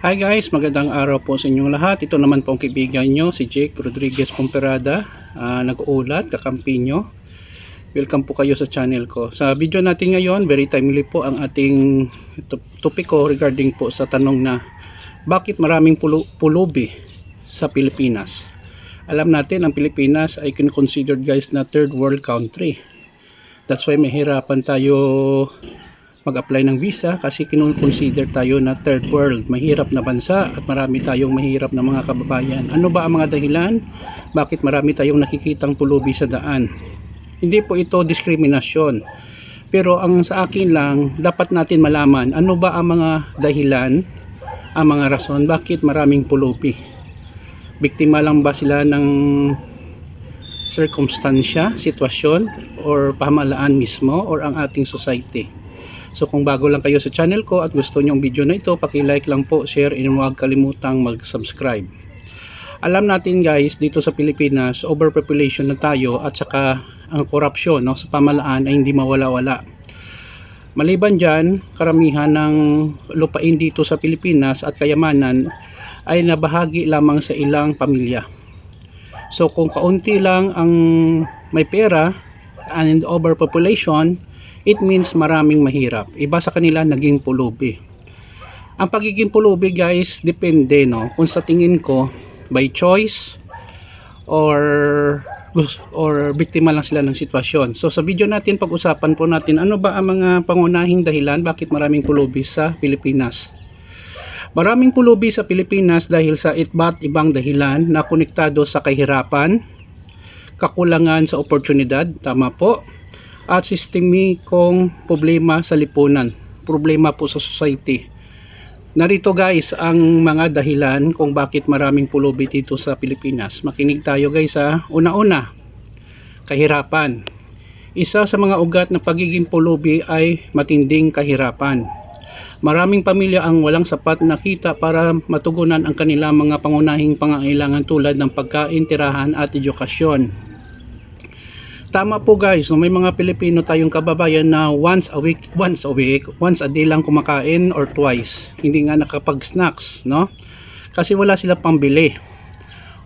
Hi guys, magandang araw po sa inyong lahat. Ito naman po ang kaibigan nyo, si Jake Rodriguez Pomperada, uh, nag-uulat, kakampi nyo. Welcome po kayo sa channel ko. Sa video natin ngayon, very timely po ang ating to- topiko regarding po sa tanong na bakit maraming pulu- pulubi sa Pilipinas. Alam natin, ang Pilipinas ay considered guys na third world country. That's why mahirapan tayo mag-apply ng visa kasi kinukonsider tayo na third world, mahirap na bansa at marami tayong mahirap na mga kababayan. Ano ba ang mga dahilan? Bakit marami tayong nakikitang pulubi sa daan? Hindi po ito diskriminasyon. Pero ang sa akin lang, dapat natin malaman ano ba ang mga dahilan, ang mga rason bakit maraming pulubi. Biktima lang ba sila ng circumstansya, sitwasyon, or pamahalaan mismo, or ang ating society? So kung bago lang kayo sa channel ko at gusto niyo ang video na ito, paki-like lang po, share, and huwag kalimutang mag-subscribe. Alam natin guys, dito sa Pilipinas, overpopulation na tayo at saka ang korupsyon no, sa pamalaan ay hindi mawala-wala. Maliban dyan, karamihan ng lupain dito sa Pilipinas at kayamanan ay nabahagi lamang sa ilang pamilya. So kung kaunti lang ang may pera and overpopulation, it means maraming mahirap. Iba sa kanila naging pulubi. Ang pagiging pulubi guys, depende no. Kung sa tingin ko, by choice or or biktima lang sila ng sitwasyon. So sa video natin pag-usapan po natin ano ba ang mga pangunahing dahilan bakit maraming pulubi sa Pilipinas. Maraming pulubi sa Pilipinas dahil sa iba't ibang dahilan na konektado sa kahirapan, kakulangan sa oportunidad, tama po, at sistemikong problema sa lipunan, problema po sa society. Narito guys ang mga dahilan kung bakit maraming pulubi dito sa Pilipinas. Makinig tayo guys ha. Una-una, kahirapan. Isa sa mga ugat ng pagiging pulubi ay matinding kahirapan. Maraming pamilya ang walang sapat na kita para matugunan ang kanilang mga pangunahing pangangailangan tulad ng pagkain, tirahan at edukasyon. Tama po guys, no, may mga Pilipino tayong kababayan na once a week, once a week, once a day lang kumakain or twice. Hindi nga nakapag-snacks, no? Kasi wala sila pambili.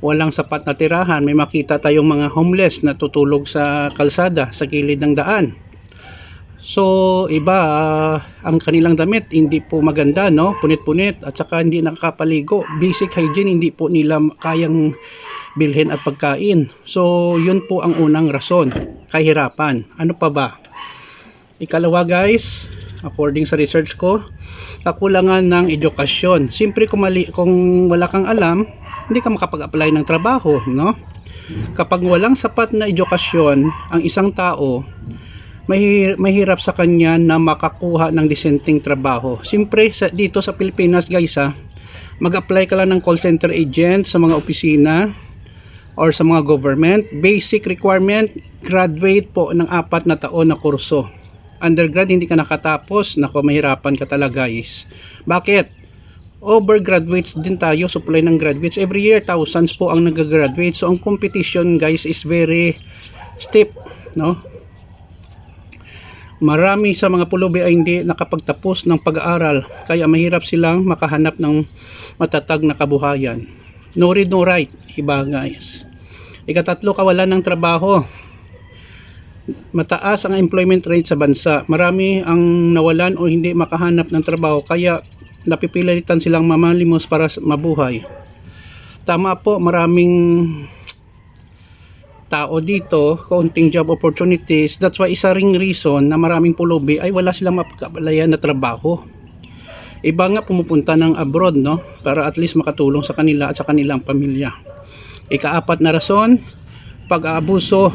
Walang sapat na tirahan. May makita tayong mga homeless na tutulog sa kalsada, sa gilid ng daan. So, iba, ah, ang kanilang damit hindi po maganda, no? Punit-punit at saka hindi nakakapaligo. Basic hygiene hindi po nila kayang bilhin at pagkain. So, yun po ang unang rason, kahirapan. Ano pa ba? Ikalawa guys, according sa research ko, kakulangan ng edukasyon. Siyempre kung, mali, kung wala kang alam, hindi ka makapag-apply ng trabaho, no? Kapag walang sapat na edukasyon ang isang tao, mahir, mahirap sa kanya na makakuha ng disenteng trabaho. Siyempre, sa, dito sa Pilipinas guys ha, mag-apply ka lang ng call center agent sa mga opisina, or sa mga government, basic requirement, graduate po ng apat na taon na kurso. Undergrad, hindi ka nakatapos, nako mahirapan ka talaga guys. Bakit? Overgraduates din tayo, supply ng graduates. Every year, thousands po ang nag-graduate. So, ang competition guys is very steep, no? Marami sa mga pulubi ay hindi nakapagtapos ng pag-aaral, kaya mahirap silang makahanap ng matatag na kabuhayan. No read, no write. Iba guys. Ikatatlo, kawalan ng trabaho. Mataas ang employment rate sa bansa. Marami ang nawalan o hindi makahanap ng trabaho kaya napipilitan silang mamalimos para mabuhay. Tama po, maraming tao dito, kaunting job opportunities. That's why isa ring reason na maraming pulubi ay wala silang mapagkabalayan na trabaho iba nga pumupunta ng abroad no? Para at least makatulong sa kanila at sa kanilang pamilya. Ikaapat na rason pag-aabuso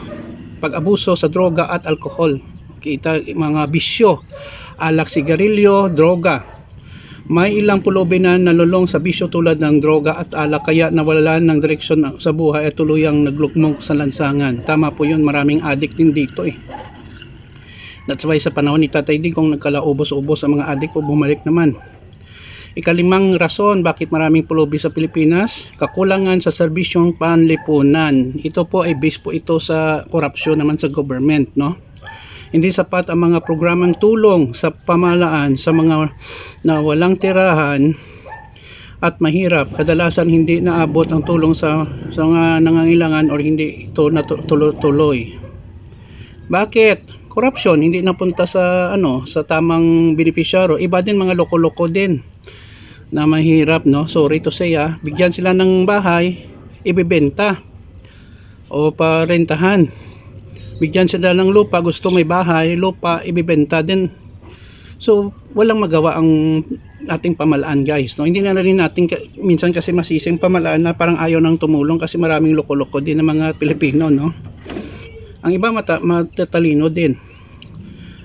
pag-abuso sa droga at alcohol kita mga bisyo alak sigarilyo droga. May ilang pulubi na nalulong sa bisyo tulad ng droga at alak kaya nawalan ng direksyon sa buhay at tuluyang naglukmok sa lansangan. Tama po yun maraming addict din dito eh. That's why sa panahon ni Tatay Digong nagkalaubos-ubos ang mga adik po bumalik naman. Ikalimang rason bakit maraming pulubi sa Pilipinas, kakulangan sa serbisyong panlipunan. Ito po ay based po ito sa korupsyon naman sa government, no? Hindi sapat ang mga programang tulong sa pamalaan sa mga na walang tirahan at mahirap. Kadalasan hindi naabot ang tulong sa, sa mga nangangailangan or hindi ito natuloy. Bakit? Corruption, hindi napunta sa ano sa tamang beneficiary. Iba din mga loko-loko din na mahirap, no? Sorry to say, ah. Bigyan sila ng bahay, ibebenta o parentahan. Bigyan sila ng lupa, gusto may bahay, lupa, ibebenta din. So, walang magawa ang ating pamalaan, guys. No? Hindi na rin natin, minsan kasi masising pamalaan na parang ayaw nang tumulong kasi maraming loko-loko din ng mga Pilipino, no? Ang iba mata, matatalino din.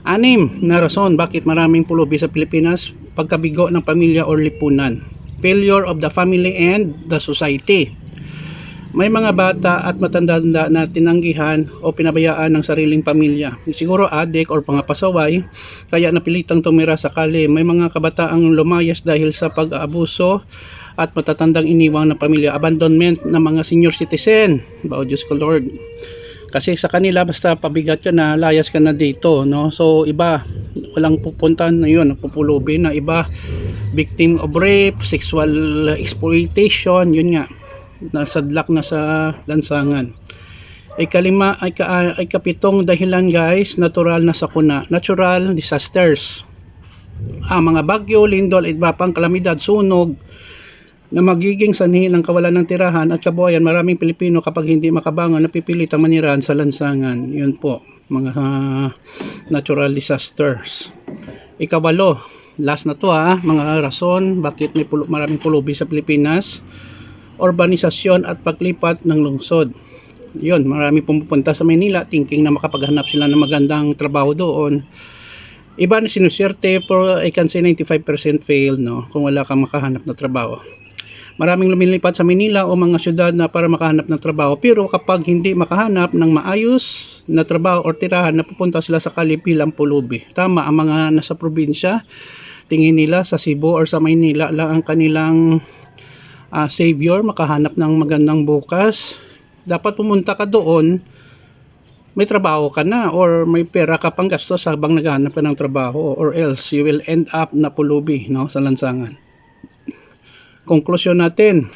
Anim na rason bakit maraming pulubi sa Pilipinas pagkabigo ng pamilya or lipunan. Failure of the family and the society. May mga bata at matanda na tinanggihan o pinabayaan ng sariling pamilya. Siguro adik or pangapasaway, kaya napilitang tumira sa kali. May mga kabataang lumayas dahil sa pag-aabuso at matatandang iniwang ng pamilya. Abandonment ng mga senior citizen. Bao Diyos ko Lord. Kasi sa kanila basta pabigat ka na layas ka na dito, no? So iba walang pupunta na 'yun, pupulubi na iba victim of rape, sexual exploitation, yun nga. Nasadlak na sa lansangan. Ay kalima ay, ka, ay kapitong dahilan guys, natural na sakuna, natural disasters. Ah, mga bagyo, lindol, iba pang kalamidad, sunog, na magiging sanhi ng kawalan ng tirahan at kabuhayan maraming Pilipino kapag hindi makabangon napipilitang manirahan sa lansangan. Yun po, mga ah, natural disasters. Ikawalo, last na to ha, mga rason bakit may pulo, maraming pulubi sa Pilipinas. Urbanisasyon at paglipat ng lungsod. Yun, marami pumupunta sa Manila thinking na makapaghanap sila ng magandang trabaho doon. Iba na sinuswerte pero I can say 95% fail no kung wala kang makahanap na trabaho. Maraming lumilipat sa Manila o mga syudad na para makahanap ng trabaho. Pero kapag hindi makahanap ng maayos na trabaho o tirahan, napupunta sila sa Kali bilang pulubi. Tama, ang mga nasa probinsya, tingin nila sa Cebu or sa Maynila lang ang kanilang ah, savior, makahanap ng magandang bukas. Dapat pumunta ka doon, may trabaho ka na or may pera ka pang gastos habang naghahanap ka ng trabaho or else you will end up na pulubi no, sa lansangan konklusyon natin,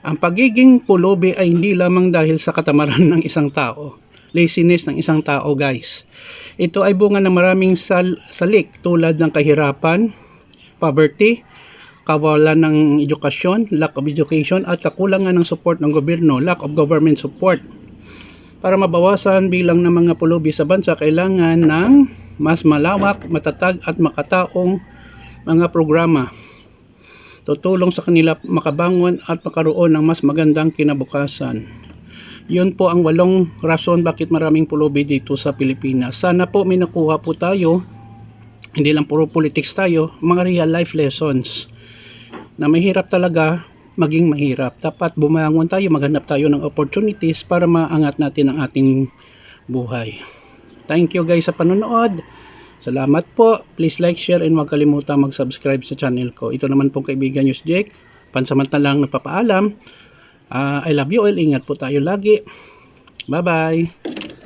ang pagiging pulubi ay hindi lamang dahil sa katamaran ng isang tao, laziness ng isang tao guys. Ito ay bunga ng maraming sal- salik tulad ng kahirapan, poverty, kawalan ng edukasyon, lack of education at kakulangan ng support ng gobyerno, lack of government support. Para mabawasan bilang ng mga pulubi sa bansa, kailangan ng mas malawak, matatag at makataong mga programa tutulong sa kanila makabangon at makaroon ng mas magandang kinabukasan. Yun po ang walong rason bakit maraming pulubi dito sa Pilipinas. Sana po may nakuha po tayo, hindi lang puro politics tayo, mga real life lessons na mahirap talaga maging mahirap. Dapat bumangon tayo, maghanap tayo ng opportunities para maangat natin ang ating buhay. Thank you guys sa panonood. Salamat po. Please like, share, and huwag kalimutang mag-subscribe sa channel ko. Ito naman pong kaibigan News Jake. Pansamantalang nagpapaalam. Ah, I love you all. Ingat po tayo lagi. Bye-bye.